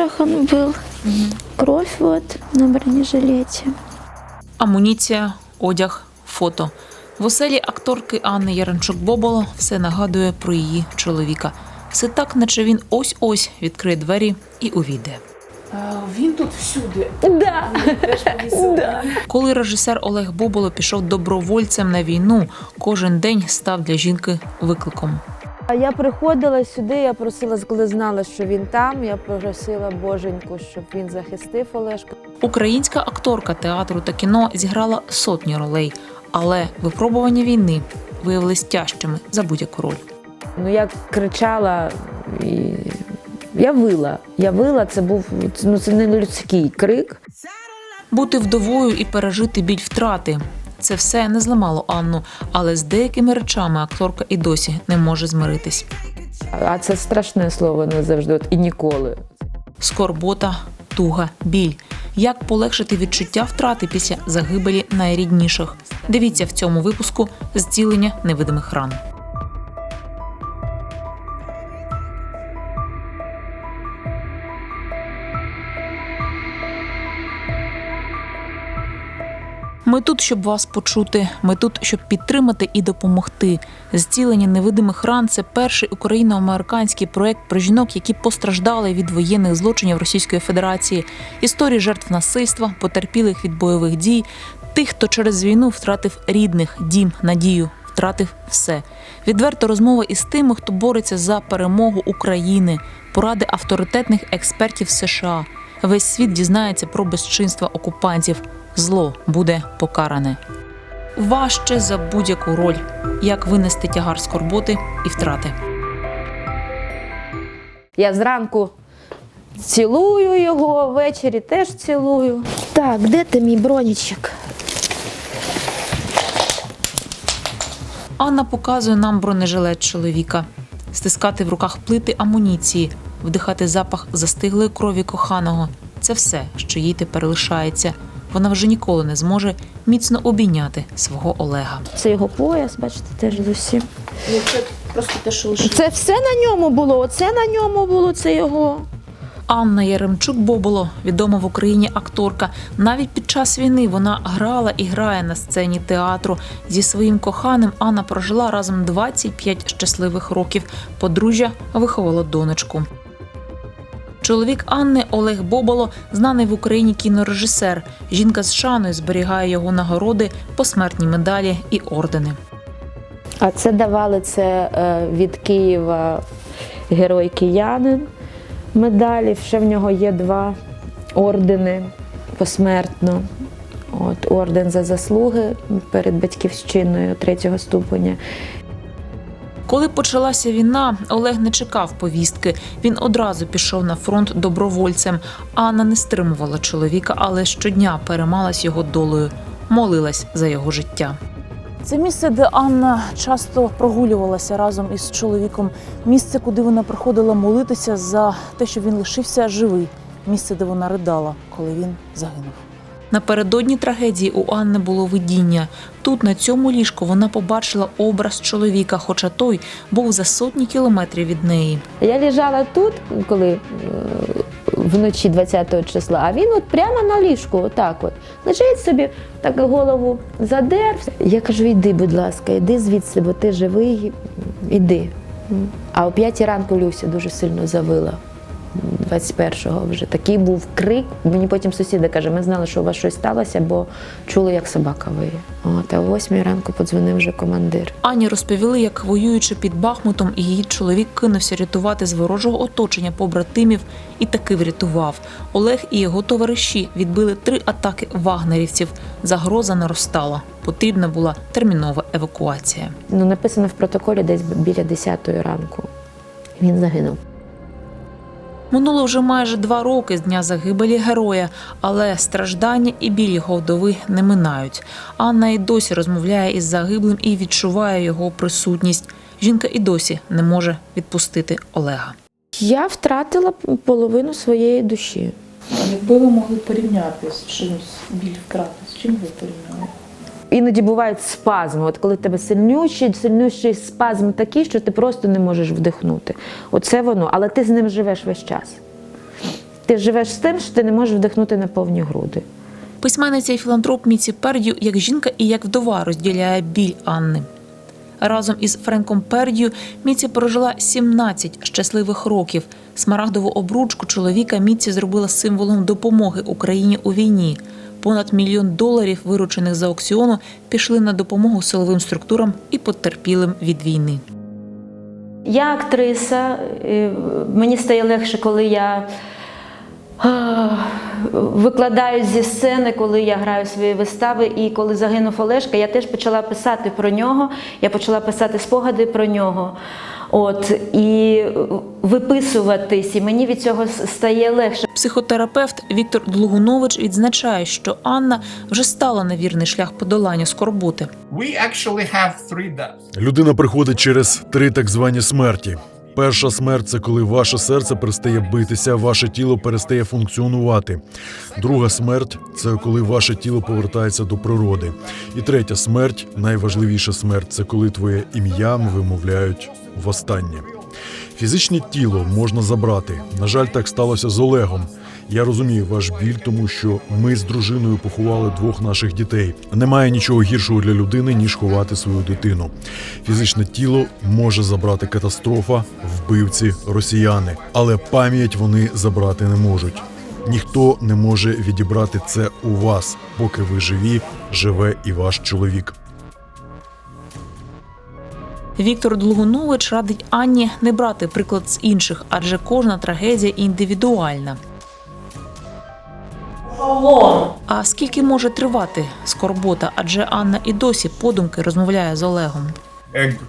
Перчатки, он был. Кровь вот на бронежилете. Амуніція, одяг, фото. В оселі акторки Анни Яремчук-Боболо все нагадує про її чоловіка. Все так, наче він ось-ось відкриє двері і увійде. Він тут всюди. Да. Да. Коли режисер Олег Боболо пішов добровольцем на війну, кожен день став для жінки викликом. А Я приходила сюди, я просила, коли знала, що він там, я просила боженьку, щоб він захистив Олешку. Українська акторка театру та кіно зіграла сотні ролей, але випробування війни виявились тяжчими за будь-яку роль. Ну я кричала і я вила. Я вила, це був ну це не людський крик. Бути вдовою і пережити біль втрати. Це все не зламало Анну, але з деякими речами акторка і досі не може змиритись. А це страшне слово не завжди. От і ніколи. Скорбота, туга, біль. Як полегшити відчуття втрати після загибелі найрідніших? Дивіться в цьому випуску зцілення невидимих ран. Ми тут, щоб вас почути. Ми тут, щоб підтримати і допомогти. Зцілення невидимих ран це перший україно-американський проект про жінок, які постраждали від воєнних злочинів Російської Федерації, історії жертв насильства, потерпілих від бойових дій, тих, хто через війну втратив рідних, дім, надію, втратив все. Відверта розмова із тими, хто бореться за перемогу України, поради авторитетних експертів США. Весь світ дізнається про безчинства окупантів. Зло буде покаране. Важче за будь-яку роль, як винести тягар скорботи і втрати. Я зранку цілую його, ввечері теж цілую. Так, де ти мій бронічок? Анна показує нам бронежилет чоловіка, стискати в руках плити амуніції, вдихати запах застиглої крові коханого. Це все, що їй тепер лишається. Вона вже ніколи не зможе міцно обійняти свого Олега. Це його пояс, бачите, теж з усім. Ну, це просто те, що лише. Це все на ньому було, оце на ньому було, це його. Анна Яремчук Боболо, відома в Україні акторка. Навіть під час війни вона грала і грає на сцені театру. Зі своїм коханим Анна прожила разом 25 щасливих років. Подружжя виховало донечку. Чоловік Анни Олег Боболо, знаний в Україні кінорежисер. Жінка з шаною зберігає його нагороди, посмертні медалі і ордени. А це давали це е, від Києва герой киянин медалів. Ще в нього є два ордени посмертно. От, орден за заслуги перед батьківщиною третього ступеня. Коли почалася війна, Олег не чекав повістки. Він одразу пішов на фронт добровольцем. Анна не стримувала чоловіка, але щодня переймалась його долею, молилась за його життя. Це місце, де Анна часто прогулювалася разом із чоловіком. Місце, куди вона приходила молитися за те, що він лишився живий. Місце, де вона ридала, коли він загинув. Напередодні трагедії у Анни було видіння. Тут, на цьому ліжку, вона побачила образ чоловіка, хоча той був за сотні кілометрів від неї. Я лежала тут, коли е, вночі 20 числа, а він от прямо на ліжку, отак от. Лежить собі, так голову задер. Я кажу, йди, будь ласка, йди звідси, бо ти живий, іди. А о п'ятій ранку Люся дуже сильно завила. 21-го вже такий був крик. Мені потім сусіда каже, ми знали, що у вас щось сталося, бо чули, як собака виє. От, а о 8 ранку подзвонив вже командир. Ані розповіли, як воюючи під Бахмутом, і її чоловік кинувся рятувати з ворожого оточення побратимів і таки врятував. Олег і його товариші відбили три атаки вагнерівців. Загроза наростала. Потрібна була термінова евакуація. Ну, написано в протоколі десь біля 10 ранку. Він загинув. Минуло вже майже два роки з дня загибелі героя, але страждання і біль його вдови не минають. Анна і досі розмовляє із загиблим і відчуває його присутність. Жінка і досі не може відпустити Олега. Я втратила половину своєї душі. Якби ви могли порівняти з чимось біль втрати, з чим ви порівняли? Іноді бувають спазми. От коли в тебе сильнющий, сильнющий спазм такий, що ти просто не можеш вдихнути. Оце воно, але ти з ним живеш весь час. Ти живеш з тим, що ти не можеш вдихнути на повні груди. Письменниця і філантроп Міці Пердю як жінка і як вдова розділяє біль Анни. Разом із Френком Пердю Міці прожила 17 щасливих років. Смарагдову обручку чоловіка Міці зробила символом допомоги Україні у війні. Понад мільйон доларів, виручених за аукціону, пішли на допомогу силовим структурам і потерпілим від війни. Я актриса, е, мені стає легше, коли я викладаю зі сцени, коли я граю свої вистави. І коли загинув Олешка, я теж почала писати про нього, я почала писати спогади про нього. От, і виписуватись, і мені від цього стає легше. Психотерапевт Віктор Длугунович відзначає, що Анна вже стала на вірний шлях подолання скорботи. Людина приходить через три так звані смерті. Перша смерть це коли ваше серце перестає битися, ваше тіло перестає функціонувати. Друга смерть це коли ваше тіло повертається до природи. І третя смерть, найважливіша смерть, це коли твоє ім'я вимовляють востаннє. Фізичне тіло можна забрати. На жаль, так сталося з Олегом. Я розумію ваш біль, тому що ми з дружиною поховали двох наших дітей. Немає нічого гіршого для людини, ніж ховати свою дитину. Фізичне тіло може забрати катастрофа, вбивці, росіяни, але пам'ять вони забрати не можуть. Ніхто не може відібрати це у вас, поки ви живі, живе і ваш чоловік. Віктор Длугунович радить Анні не брати приклад з інших, адже кожна трагедія індивідуальна. А скільки може тривати скорбота? Адже Анна і досі подумки розмовляє з Олегом.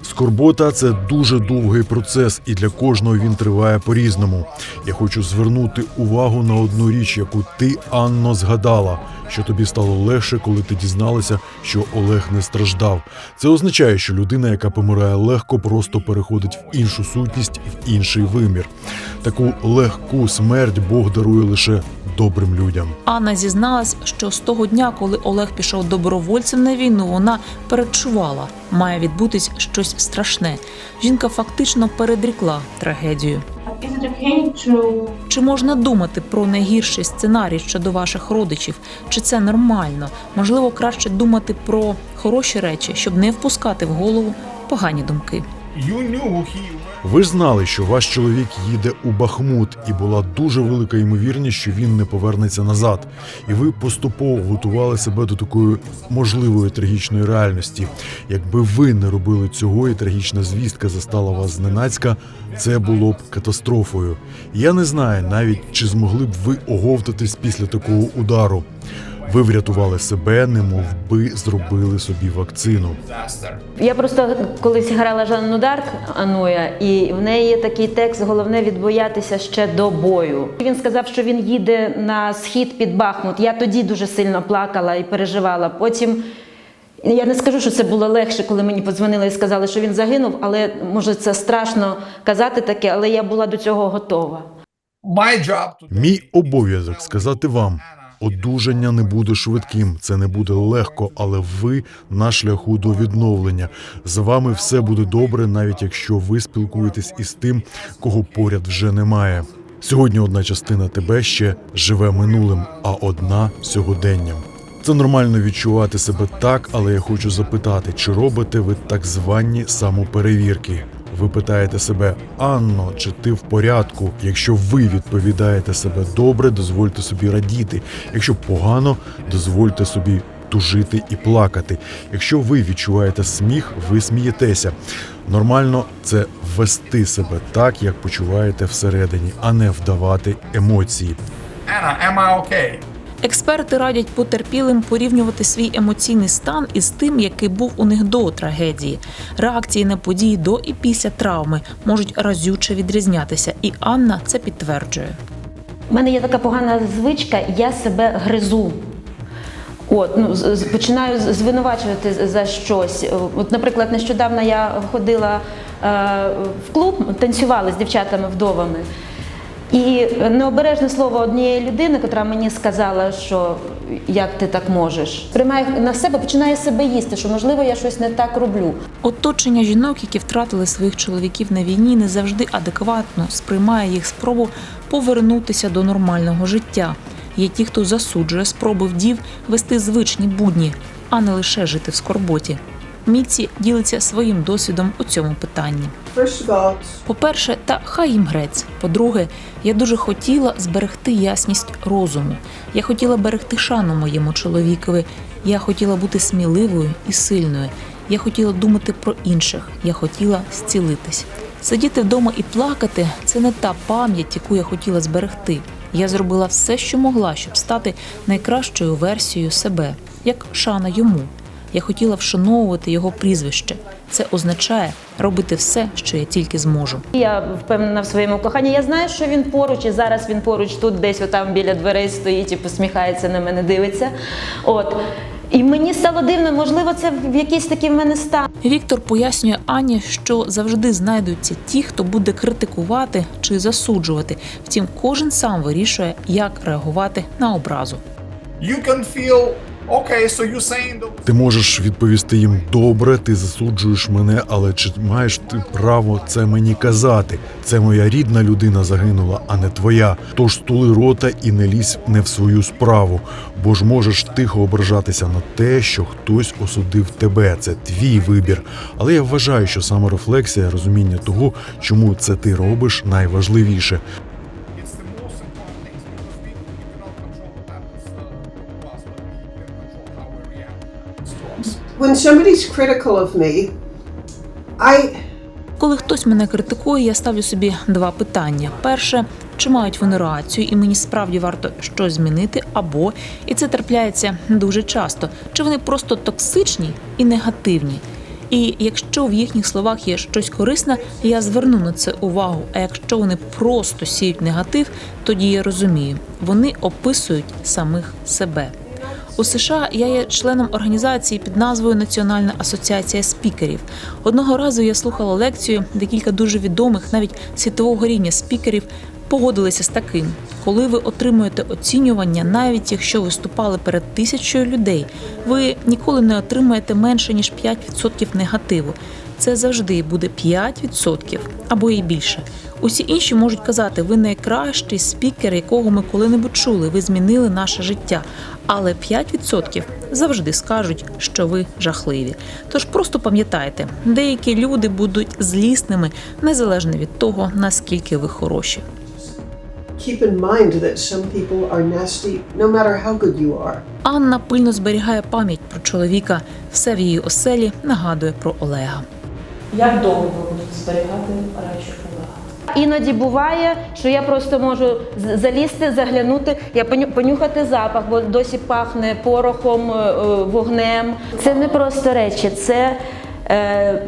Скорбота це дуже довгий процес, і для кожного він триває по-різному. Я хочу звернути увагу на одну річ, яку ти, Анно, згадала, що тобі стало легше, коли ти дізналася, що Олег не страждав. Це означає, що людина, яка помирає легко, просто переходить в іншу сутність, в інший вимір. Таку легку смерть Бог дарує лише добрим людям. Анна зізналась, що з того дня, коли Олег пішов добровольцем на війну, вона передчувала, має відбутись щось страшне. Жінка фактично передрікла трагедію. Чи можна думати про найгірший сценарій щодо ваших родичів? Чи це нормально? Можливо, краще думати про хороші речі, щоб не впускати в голову погані думки. Ви ж знали, що ваш чоловік їде у Бахмут, і була дуже велика ймовірність, що він не повернеться назад. І ви поступово готували себе до такої можливої трагічної реальності. Якби ви не робили цього, і трагічна звістка застала вас зненацька, це було б катастрофою. Я не знаю навіть, чи змогли б ви оговтатись після такого удару. Ви врятували себе, немов би зробили собі вакцину. Я просто колись грала Жанну Дарк Ануя, і в неї є такий текст Головне відбоятися ще до бою. Він сказав, що він їде на схід під Бахмут. Я тоді дуже сильно плакала і переживала. Потім я не скажу, що це було легше, коли мені подзвонили і сказали, що він загинув, але може це страшно казати таке, але я була до цього готова. My Мій обов'язок сказати вам. Одужання не буде швидким, це не буде легко, але ви на шляху до відновлення. З вами все буде добре, навіть якщо ви спілкуєтесь із тим, кого поряд вже немає. Сьогодні одна частина тебе ще живе минулим, а одна сьогоденням. Це нормально відчувати себе так, але я хочу запитати, чи робите ви так звані самоперевірки? Ви питаєте себе, Анно, чи ти в порядку? Якщо ви відповідаєте себе добре, дозвольте собі радіти. Якщо погано, дозвольте собі тужити і плакати. Якщо ви відчуваєте сміх, ви смієтеся. Нормально це вести себе так, як почуваєте всередині, а не вдавати емоції. Anna, am I okay? Експерти радять потерпілим порівнювати свій емоційний стан із тим, який був у них до трагедії. Реакції на події до і після травми можуть разюче відрізнятися, і Анна це підтверджує. У мене є така погана звичка, я себе гризу. От, ну, починаю звинувачувати за- щось. От, наприклад, нещодавно я ходила е, в клуб, танцювала з дівчатами вдовами. І необережне слово однієї людини, яка мені сказала, що як ти так можеш, приймає на себе, починає себе їсти, що можливо я щось не так роблю. Оточення жінок, які втратили своїх чоловіків на війні, не завжди адекватно сприймає їх спробу повернутися до нормального життя. Є ті, хто засуджує спроби вдів вести звичні будні, а не лише жити в скорботі. Міці ділиться своїм досвідом у цьому питанні. По-перше, та хай їм грець. По-друге, я дуже хотіла зберегти ясність розуму. Я хотіла берегти шану моєму чоловікові. Я хотіла бути сміливою і сильною. Я хотіла думати про інших. Я хотіла зцілитись. Сидіти вдома і плакати це не та пам'ять, яку я хотіла зберегти. Я зробила все, що могла, щоб стати найкращою версією себе, як шана йому. Я хотіла вшановувати його прізвище. Це означає робити все, що я тільки зможу. Я впевнена в своєму коханні. Я знаю, що він поруч, і зараз він поруч тут, десь отам біля дверей стоїть і посміхається на мене, дивиться. От. І мені стало дивно, можливо, це в якийсь такий в мене стан. Віктор пояснює Ані, що завжди знайдуться ті, хто буде критикувати чи засуджувати. Втім, кожен сам вирішує, як реагувати на образу. You can feel okay, so Ти можеш відповісти їм добре, ти засуджуєш мене, але чи маєш ти право це мені казати? Це моя рідна людина загинула, а не твоя. Тож стули рота і не лізь не в свою справу, бо ж можеш тихо ображатися на те, що хтось осудив тебе. Це твій вибір. Але я вважаю, що саме рефлексія, розуміння того, чому це ти робиш, найважливіше. When somebody's critical of me, I Коли хтось мене критикує, я ставлю собі два питання: перше, чи мають вони рацію, і мені справді варто щось змінити, або і це трапляється дуже часто, чи вони просто токсичні і негативні. І якщо в їхніх словах є щось корисне, я зверну на це увагу. А якщо вони просто сіють негатив, тоді я розумію, вони описують самих себе. У США я є членом організації під назвою Національна асоціація спікерів. Одного разу я слухала лекцію, де кілька дуже відомих, навіть світового рівня спікерів, погодилися з таким: коли ви отримуєте оцінювання, навіть якщо виступали перед тисячою людей, ви ніколи не отримаєте менше ніж 5% негативу. Це завжди буде 5% або і більше. Усі інші можуть казати, ви найкращий спікер, якого ми коли-небудь чули. Ви змінили наше життя. Але 5% завжди скажуть, що ви жахливі. Тож просто пам'ятайте, деякі люди будуть злісними незалежно від того, наскільки ви хороші. keep in mind that some people are nasty no matter how good you are. Анна пильно зберігає пам'ять про чоловіка. Все в її оселі нагадує про Олега. Як довго ви будете зберігати речі Олега? Іноді буває, що я просто можу залізти, заглянути, я поню- понюхати запах, бо досі пахне порохом, е, е, вогнем. Це не просто речі, це. Е,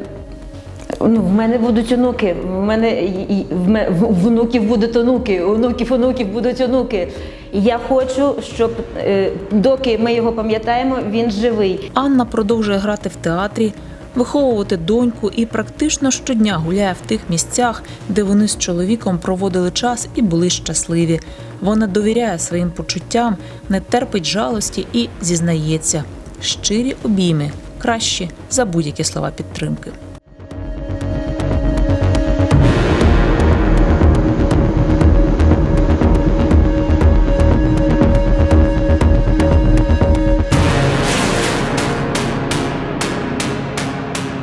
Ну, в мене будуть онуки, в мене і- і- в ме- в внуків будуть онуки, у онуків онуків будуть онуки. І я хочу, щоб е, доки ми його пам'ятаємо, він живий. Анна продовжує грати в театрі, виховувати доньку і практично щодня гуляє в тих місцях, де вони з чоловіком проводили час і були щасливі. Вона довіряє своїм почуттям, не терпить жалості і зізнається. Щирі обійми кращі за будь-які слова підтримки.